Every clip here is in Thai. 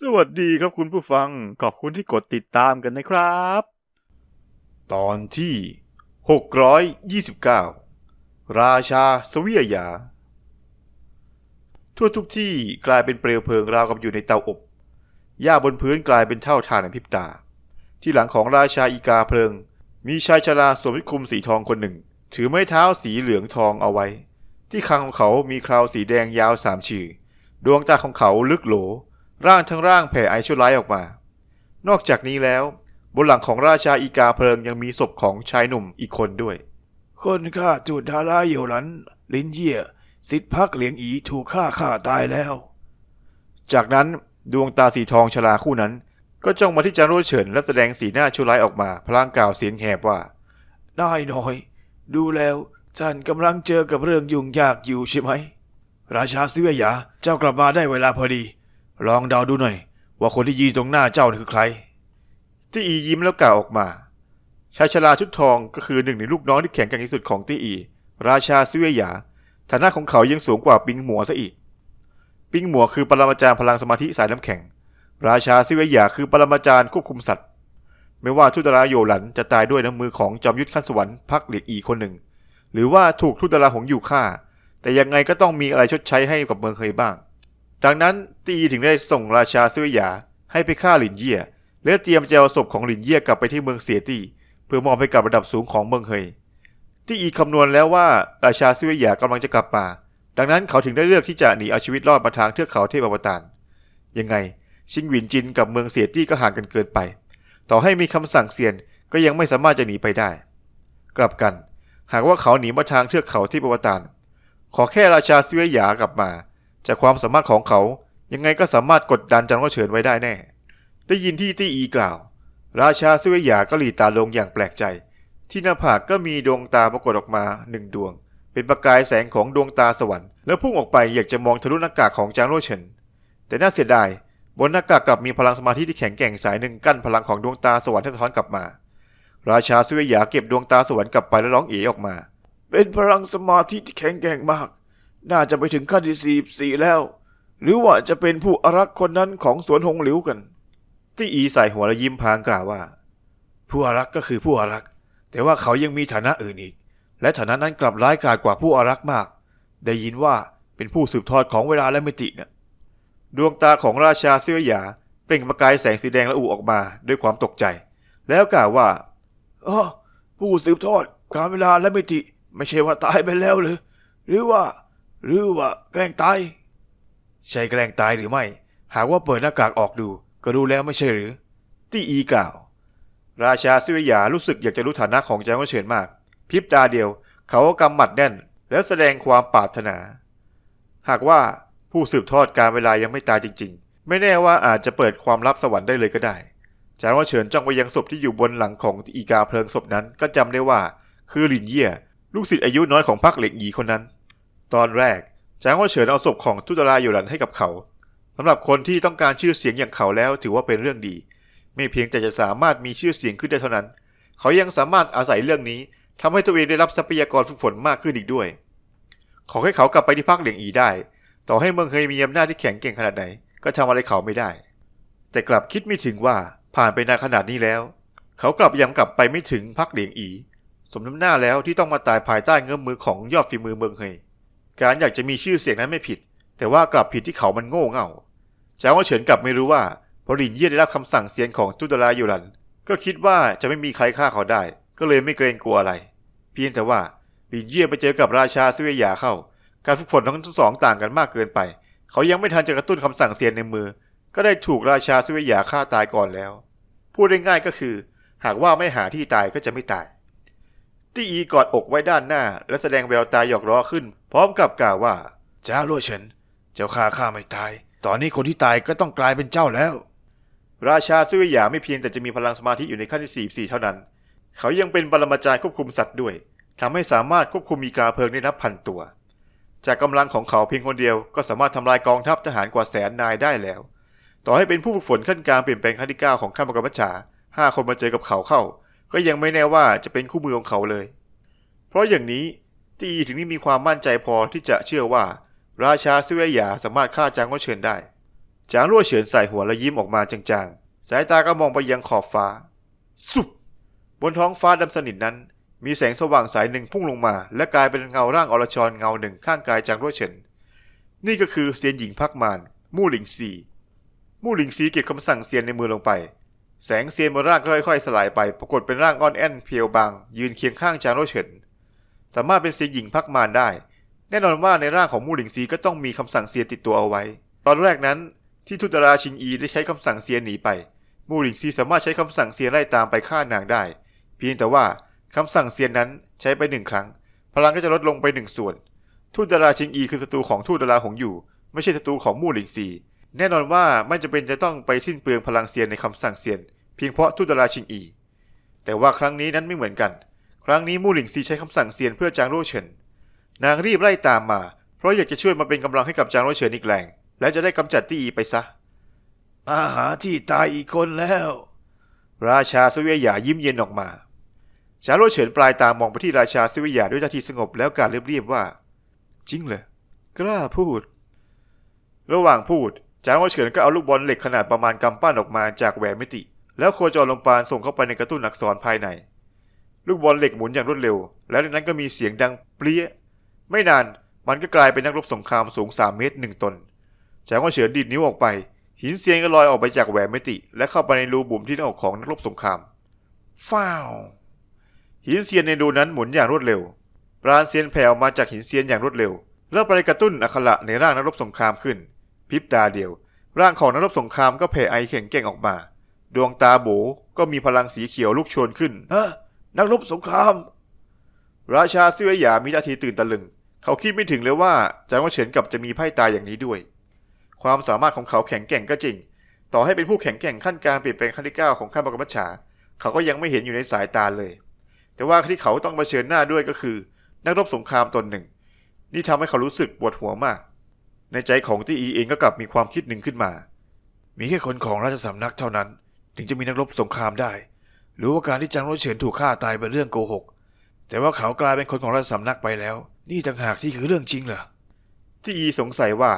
สวัสดีครับคุณผู้ฟัง ขอบคุณที่กดติดตามกันนะครับ ตอนที่ 629 ราชาสวียยา ทั่วทุกที่กลายเป็นเปลวเพลิงราวกับอยู่ในเตาอบหญ้าบนพื้นกลายเป็นเท่าทานในพิบตา ที่หลังของราชาอีกาเพลิง มีชายชราสวมชุดคลุมสีทองคนหนึ่ง ถือไม้เท้าสีเหลืองทองเอาไว้ ที่คางของเขามีคราวสีแดงยาวสามชื่อดวงตาของเขาลึกโหล ร่างทั้งร่างแผ่ไอชั่วร้ายออกมา นอกจากนี้แล้ว บนหลังของราชาอีกาเพลิงยังมีศพของชายหนุ่มอีกคนด้วย คนฆ่าจูดดาราเหยวหลัน ลินเย่สิทธิพักเหลียงอีถูกฆ่าฆ่าตายแล้ว จากนั้นดวงตาสีทองชราคู่นั้น ก็จ้องมาที่จางโรวเฉินและแสดงสีหน้าชั่วร้ายออกมา พลางกล่าวเสียงแหบว่านายน้อย ดูแล้วท่านกำลังเจอกับเรื่องยุ่งยากอยู่ใช่ไหม ราชาเสวียหยาเจ้ากลับมาได้เวลาพอดี ลองเดาดูหน่อย ว่าคนที่ยืนตรงหน้าเจ้านี่คือใคร ตี้อียิ้มแล้วกล่าวออกมาชายชราชุดทองก็คือหนึ่งในลูกน้องที่แข็งแกร่งที่สุดของตี้อี ราชาซิเวียาฐานะของเขายังสูงกว่าปิงหมัวซะอีก ปิงหมัวคือปรมาจารย์พลังสมาธิสายน้ำแข็ง ราชาซิเวียหยาคือปรมาจารย์ควบคุมสัตว์ ไม่ว่าทุตราโยหลันจะตายด้วยน้ำมือของจอมยุทธขั้นสวรรค์พักเหลียกอีคนหนึ่ง หรือว่าถูกทุตราหงอยู่ฆ่า แต่ยังไงก็ต้องมีอะไรชดใช้ให้กับเมืองเคยบ้าง ดังนั้นตีถึงได้ส่งราชาซิเวียหยาให้ไปฆ่าหลินเย่ยและเตรียมจะเอาศพของหลินเย่ยกลับไปที่เมืองเสียตี้เพื่อมอบให้กับระดับสูงของเมืองเฮยที่อีคำนวณแล้วว่าราชาซิเวียกำลังจะกลับมา ดังนั้นเขาถึงได้เลือกที่จะหนีเอาชีวิตรอดมาทางเทือกเขาเทพอวตารยังไง ชิงหวินจินกับเมืองเสียตี้ก็ห่างกันเกินไป ต่อให้มีคำสั่งเซียนก็ยังไม่สามารถจะหนีไปได้ กลับกัน หากว่าเขาหนีมาทางเทือกเขาเทพอวตารขอแค่ราชาซิเวียกลับมา จากความสามารถของเขา ยังไงก็สามารถกดดันจันก็เฉินไว้ได้แน่ ได้ยินที่ตี้อีกล่าว ราชาซิเวียก็หลีตาลงอย่างแปลกใจ ที่หน้าผากก็มีดวงตาปรากฏออกมาหนึ่งดวง เป็นประกายแสงของดวงตาสวรรค์แล้วพุ่งออกไปอยากจะมองทะลุหน้ากากของจางโรเฉิน แต่น่าเสียดายบนหน้ากากกลับมีพลังสมาธิที่แข็งแกร่งสายหนึ่งกั้นพลังของดวงตาสวรรค์ให้สะท้อนกลับมา ราชาซิเวียเก็บดวงตาสวรรค์กลับไปแล้วร้องเอ๋ออกมา เป็นพลังสมาธิที่แข็งแกร่งมาก น่าจะไปถึงขั้นที่สี่สี่แล้ว หรือว่าจะเป็นผู้อารักษ์คนนั้นของสวนหงหลิวกันตี้อีใส่หัวและยิ้มพางกล่าวว่า ผู้อารักษ์ก็คือผู้อารักษ์แต่ว่าเขายังมีฐานะอื่นอีก และฐานะนั้นกลับร้ายกาจกว่าผู้อารักษ์มาก ได้ยินว่าเป็นผู้สืบทอดของเวลาและมิติเนี่ยดวงตาของราชาซิเวียเปล่งประกายแสงสีแดงละอุออกมาด้วยความตกใจ แล้วกล่าวว่าอ๋อผู้สืบทอดการเวลาและมิติ ไม่ใช่ว่าตายไปแล้วหรือ หรือว่า หรือว่าแกล้งตาย ใช่แกล้งตายหรือไม่ หากว่าเปิดหน้ากากออกดู ก็รู้แล้วไม่ใช่หรือ ตี้อีกล่าว ราชาซิวียารู้สึกอยากจะรู้ฐานะของจางก็เฉินมาก พริบตาเดียว เขาก็กำหมัดแน่น และแสดงความปรารถนา หากว่าผู้สืบทอดการเวลายังไม่ตายจริง ๆ ไม่แน่ว่าอาจจะเปิดความลับสวรรค์ได้เลยก็ได้จางวเฉินจ้องไปยังศพที่อยู่บนหลังของอีกาเพลิงศพนั้นก็จำได้ว่า คือหลินเย่ลูกศิษย์อายุน้อยของพรรคเหล็กหยีคนนั้น ตอนแรกจางว่าเฉินเอาศพของทุตราอยู่หลันให้กับเขาสำหรับคนที่ต้องการชื่อเสียงอย่างเขาแล้วถือว่าเป็นเรื่องดี ไม่เพียงแต่จะสามารถมีชื่อเสียงขึ้นได้เท่านั้น เขายังสามารถอาศัยเรื่องนี้ทำให้ตัวเองได้รับทรัพยากรฝึกฝนมากขึ้นอีกด้วย ขอให้เขากลับไปที่พักเหลียงอีได้ ต่อให้เมืองเคยมีอำนาจที่แข็งเก่งขนาดไหน ก็ทำอะไรเขาไม่ได้ แต่กลับคิดไม่ถึงว่าผ่านไปนานขนาดนี้แล้ว เขากลับยังกลับไปไม่ถึงพักเหลียงอี สมน้ำหน้าแล้วที่ต้องมาตายภายใต้เงื้อมมือของยอดฝีมือเมืองเฮย การอยากจะมีชื่อเสียงนั้นไม่ผิด แต่ว่ากลับผิดที่เขามันโง่เง่าจางว่าเฉินกลับไม่รู้ว่าพอหลินเย่ได้รับคำสั่งเซียนของตุตราอยู่หลัน ก็คิดว่าจะไม่มีใครฆ่าเขาได้ ก็เลยไม่เกรงกลัวอะไร เพียงแต่ว่าหลินเย่ไปเจอกับราชาซิเวียาเข้า การฝึกฝนทั้งสองต่างกันมากเกินไป เขายังไม่ทันจะกระตุ้นคำสั่งเซียนในมือ ก็ได้ถูกราชาซิเวียาฆ่าตายก่อนแล้ว พูดได้ง่ายก็คือ หากว่าไม่หาที่ตายก็จะไม่ตาย ตี้อีกอดอกไว้ด้านหน้า และแสดงแววตาหยอกล้อขึ้น พร้อมกับกล่าวว่าจ้าลั่วเฉินเจ้าข้าข้าไม่ตาย ตอนนี้คนที่ตายก็ต้องกลายเป็นเจ้าแล้ว ราชาซิเวียไม่เพียงแต่จะมีพลังสมาธิอยู่ในขั้นที่ 44 เท่านั้น เขายังเป็นปรมาจารย์ควบคุมสัตว์ด้วยทำให้สามารถควบคุมมีกาเพลิงได้นับพันตัว จากกำลังของเขาเพียงคนเดียวก็สามารถทำลายกองทัพทหารกว่าแสนนายได้แล้ว ต่อให้เป็นผู้ฝึกฝนขั้นการเปลี่ยนแปลงขั้นที่9ของขั้นมังกรมัจฉาห้าคนมาเจอกับเขาเข้า ก็ยังไม่แน่ว่าจะเป็นคู่มือของเขาเลย เพราะอย่างนี้ตีถึงนี่มีความมั่นใจพอที่จะเชื่อว่า ราชาซิเวียสามารถฆ่าจางโงเฉินได้ จางรั่วเฉินใส่หัวและยิ้มออกมาจางๆ สายตาก็มองไปยังขอบฟ้า สุบบนท้องฟ้าดำสนิทนั้น มีแสงสว่างสายหนึ่งพุ่งลงมา และกลายเป็นเงาร่างอรชรเงาหนึ่งข้างกายจางรั่วเฉิน นี่ก็คือเซียนหญิงพักมานมู่หลิงซีมู่หลิงซีเก็บคำสั่งเซียนในมือลงไป แสงเซียนบนร่างก็ค่อยๆ สลายไป ปรากฏเป็นร่างอ่อนแอนเพียวบาง ยืนเคียงข้างจางรั่วเฉิน สามารถเป็นเซียนหญิงพักมารได้ แน่นอนว่าในร่างของมู่หลิงซีก็ต้องมีคำสั่งเซียนติดตัวเอาไว้ ตอนแรกนั้นที่ทุตราชิงอีได้ใช้คำสั่งเซียนหนีไป มู่หลิงซีสามารถใช้คำสั่งเซียนไล่ตามไปฆ่านางได้ เพียงแต่ว่าคำสั่งเซียนนั้นใช้ไปหนึ่งครั้ง พลังก็จะลดลงไปหนึ่งส่วน ทูตดาราชิงอีคือศัตรูของทูตดาราหงอยู่ ไม่ใช่ศัตรูของมู่หลิงซี แน่นอนว่าไม่จำเป็นจะต้องไปสิ้นเปลืองพลังเซียนในคำสั่งเซียน เพียงเพราะทูตดาราชิงอี แต่ว่าครั้งนี้นั้นไม่เหมือนกัน ครั้งนี้มู่หลิงซีใช้คำสั่งเซียนเพื่อจางโร่เฉิน นางรีบไล่ตามมา เพราะอยากจะช่วยมาเป็นกำลังให้กับจางโร่เฉินอีกแรง และจะได้กำจัดตี้อีไปซะ มาหาที่ตายอีกคนแล้ว ราชาสเวียหยายิ้มเย็นออกมา จางโร่เฉินปลายตามองไปที่ราชาสเวียหยาด้วยท่าทีสงบแล้วการเรียบๆว่า จริงเหรอกล้าพูด ระหว่างพูดจางโร่เฉินก็เอาลูกบอลเหล็กขนาดประมาณกำปั้นออกมาจากแหวนมิติ แล้วโคจรลงปานส่งเข้าไปในกระตุ้นอักษรภายใน ลูกบอลเหล็กหมุนอย่างรวดเร็ว แล้วในนั้นก็มีเสียงดังเปรี้ย ไม่นานมันก็กลายเป็นนักรบสงครามสูง 3 เมตรหนึ่งตนจางโร่เฉินดีดนิ้วออกไป หินเซียนก็ลอยออกไปจากแหวนมิติ และเข้าไปในรูบุ่มที่หน้าอกของนักรบสงครามฟ้าวหินเซียนในรูนั้นหมุนอย่างรวดเร็ว ปราณเซียนแผ่วมาจากหินเซียนอย่างรวดเร็ว แล้วไปกระตุ้นอัคระในร่างนักรบสงครามขึ้นพริบตาเดียว ร่างของนักรบสงครามก็แผ่ไอแข็งแกร่งออกมา ดวงตาโบก็มีพลังสีเขียวลุกโชนขึ้นฮะนักรบสงคราม ราชาซิเวยหยามีท่าทีตื่นตะลึง เขาคิดไม่ถึงเลยว่าจางว่าเฉินกับจะมีไพ่ตายอย่างนี้ด้วย ความสามารถของเขาแข็งแกร่งก็จริง ต่อให้เป็นผู้แข็งแกร่งขั้นการเปลี่ยนแปลงขั้นที่เก้าของขั้นบรรพชา เขาก็ยังไม่เห็นอยู่ในสายตาเลย แต่ว่าที่เขาต้องเผชิญหน้าด้วยก็คือ นักรบสงครามตนหนึ่ง นี่ทำให้เขารู้สึกปวดหัวมาก ในใจของตี้อีเองก็กลับมีความคิดหนึ่งขึ้นมา มีแค่คนของราชสำนักเท่านั้น ถึงจะมีนักรบสงครามได้หรือว่าการที่จางโรเฉินถูกฆ่าตายเป็นเรื่องโกหก แต่ว่าเขากลายเป็นคนของราชสำนักไปแล้ว นี่ต่างหากที่คือเรื่องจริงเหรอที่อีสงสัยว่า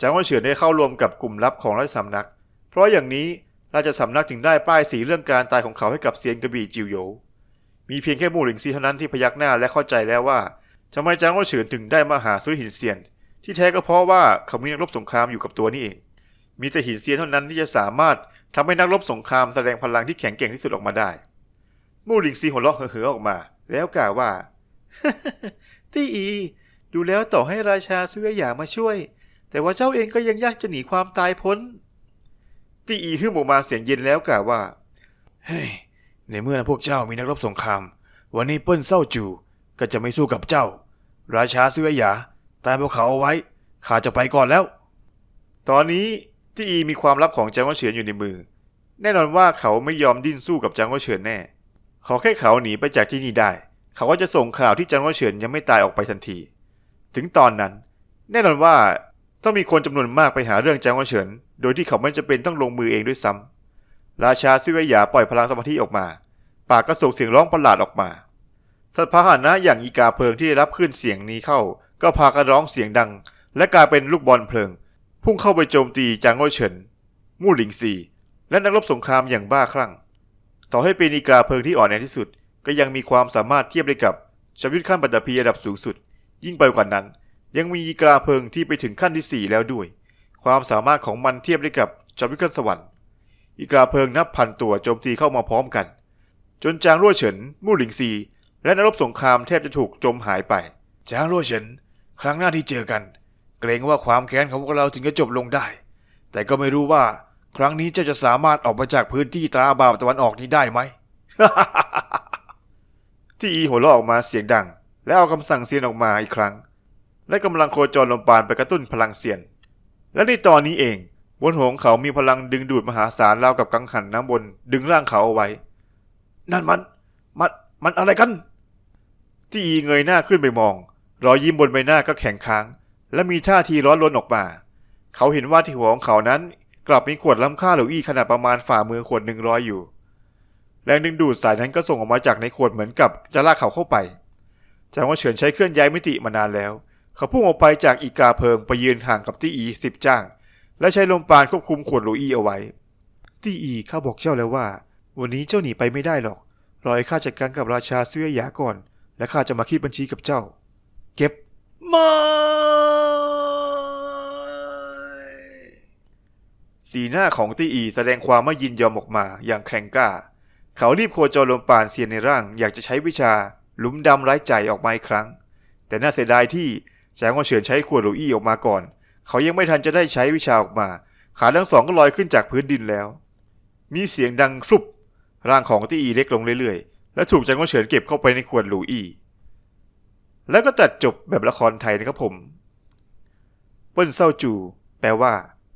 จางว่าเฉินได้เข้าร่วมกับกลุ่มลับของราชสำนัก เพราะอย่างนี้ราชสำนักถึงได้ป้ายสีเรื่องการตายของเขาให้กับเซียนกระบี่จิวโยมีเพียงแค่หมู่หลิงซีเท่านั้นที่พยักหน้าและเข้าใจแล้วว่าทำไมจางว่าเฉินถึงได้มาหาซื้อหินเซียน ที่แท้ก็เพราะว่าเขามีนักรบสงครามอยู่กับตัวนี่เองมีแต่หินเซียนเท่านั้นที่จะสามารถ ทำให้นักรบสงครามแสดงพลังที่แข็งแกร่งที่สุดออกมาได้ มู่หลิงซีหัวเราะเห่อๆออกมา แล้วกล่าวว่าตี้อี ดูแล้วต่อให้ราชาซุยหยามาช่วย แต่ว่าเจ้าเองก็ยังยากจะหนีความตายพ้นตี้อีฮึ่มออกมาเสียงเย็นแล้วกล่าวว่า เฮ้ย ในเมื่อพวกเจ้ามีนักรบสงคราม วันนี้เปิ้นเศร้าจูก็จะไม่สู้กับเจ้า ราชาซิเวยหยาตามพวกเขาเอาไว้ ข้าจะไปก่อนแล้ว ตอนนี้ ตี้อีมีความลับของจางว่าเฉินอยู่ในมือ แน่นอนว่าเขาไม่ยอมดิ้นสู้กับจางว่าเฉินแน่ ขอแค่เขาหนีไปจากที่นี่ได้ เขาก็จะส่งข่าวที่จางว่าเฉินยังไม่ตายออกไปทันที ถึงตอนนั้น แน่นอนว่าต้องมีคนจำนวนมากไปหาเรื่องจางว่าเฉิน โดยที่เขาไม่จำเป็นต้องลงมือเองด้วยซ้ำราชาซิเวยหยาปล่อยพลังสมาธิออกมา ปากก็ส่งเสียงร้องประหลาดออกมาสัตว์พาหนะอย่างอีกาเพลิงที่ได้รับขึ้นเสียงนี้เข้า ก็พากันร้องเสียงดัง และกลายเป็นลูกบอลเพลิง พุ่งเข้าไปโจมตีจางโง่เฉินมู่หลิงซีและนักรบสงครามอย่างบ้าคลั่ง ต่อให้เป็นอีกาเพลิงที่อ่อนแอที่สุด ก็ยังมีความสามารถเทียบได้กับจอมยุทธขั้นปัตตภีระดับสูงสุด ยิ่งไปกว่านั้น ยังมีอีกาเพลิงที่ไปถึงขั้นที่สี่แล้วด้วย ความสามารถของมันเทียบได้กับจอมยุทธขั้นสวรรค์ อีกาเพลิงนับพันตัวโจมตีเข้ามาพร้อมกัน จนจางรั่วเฉินมู่หลิงซี และนักรบสงครามแทบจะถูกจมหายไป จางโรเฉิน ครั้งหน้าที่เจอกัน เกรงว่าความแค้นของพวกเราถึงจะจบลงได้ แต่ก็ไม่รู้ว่าครั้งนี้เจ้าจะสามารถออกมาจากพื้นที่ตราบาปตะวันออกนี้ได้ไหม ที่อีหัวเราะออกมาเสียงดัง และเอาคำสั่งเซียนออกมาอีกครั้ง และกำลังโคจรลมปานไปกระตุ้นพลังเซียน และในตอนนี้เองบนหัวของเขามีพลังดึงดูดมหาศาลราวกับกังหันน้ำบนดึงร่างเขาเอาไว้ นั่นมัน มัน มันอะไรกัน ที่อีเงยหน้าขึ้นไปมอง รอยยิ้มบนใบหน้าก็แข็งค้าง และมีท่าทีร้อนรนออกมา เขาเห็นว่าที่หัวของเขานั้นกลับมีขวดล้ำค่าเหลวอี้ขนาดประมาณฝ่ามือขวดหนึ่งร้อยอยู่ แรงดึงดูดสายนั้นก็ส่งออกมาจากในขวดเหมือนกับจะลากเขาเข้าไปจางว่าเฉินใช้เคลื่อนย้ายมิติมานานแล้ว เขาพุ่งออกไปจากอีกาเพิงไปยืนห่างกับตี้อีสิบจ้าง และใช้ลมปราณควบคุมขวดหลูอี้เอาไว้ ตี้อีข้าบอกเจ้าแล้วว่า วันนี้เจ้าหนีไปไม่ได้หรอก รอให้ข้าจัดการกับราชาเสื้อยาก่อน และข้าจะมาคิดบัญชีกับเจ้า เก็บม่ สีหน้าของตี้อีแสดงความไม่ยินยอมออกมาอย่างแข็งกล้า เขารีบโคจรลมปาณเซียนในร่างอยากจะใช้วิชาหลุมดำไร้ใจออกมาอีกครั้ง แต่น่าเสียดายที่แจงว่าเฉินใช้ขวดหลูอี้ออกมาก่อน เขายังไม่ทันจะได้ใช้วิชาออกมา ขาทั้งสองก็ลอยขึ้นจากพื้นดินแล้ว มีเสียงดังฟลุบร่างของตี้อีเล็กลงเรื่อยๆ และถูกแจงว่าเฉินเก็บเข้าไปในขวดหลูอี้แล้วก็ตัดจบแบบละครไทยนะครับผม เปิ้นเศร้าจู แปลว่า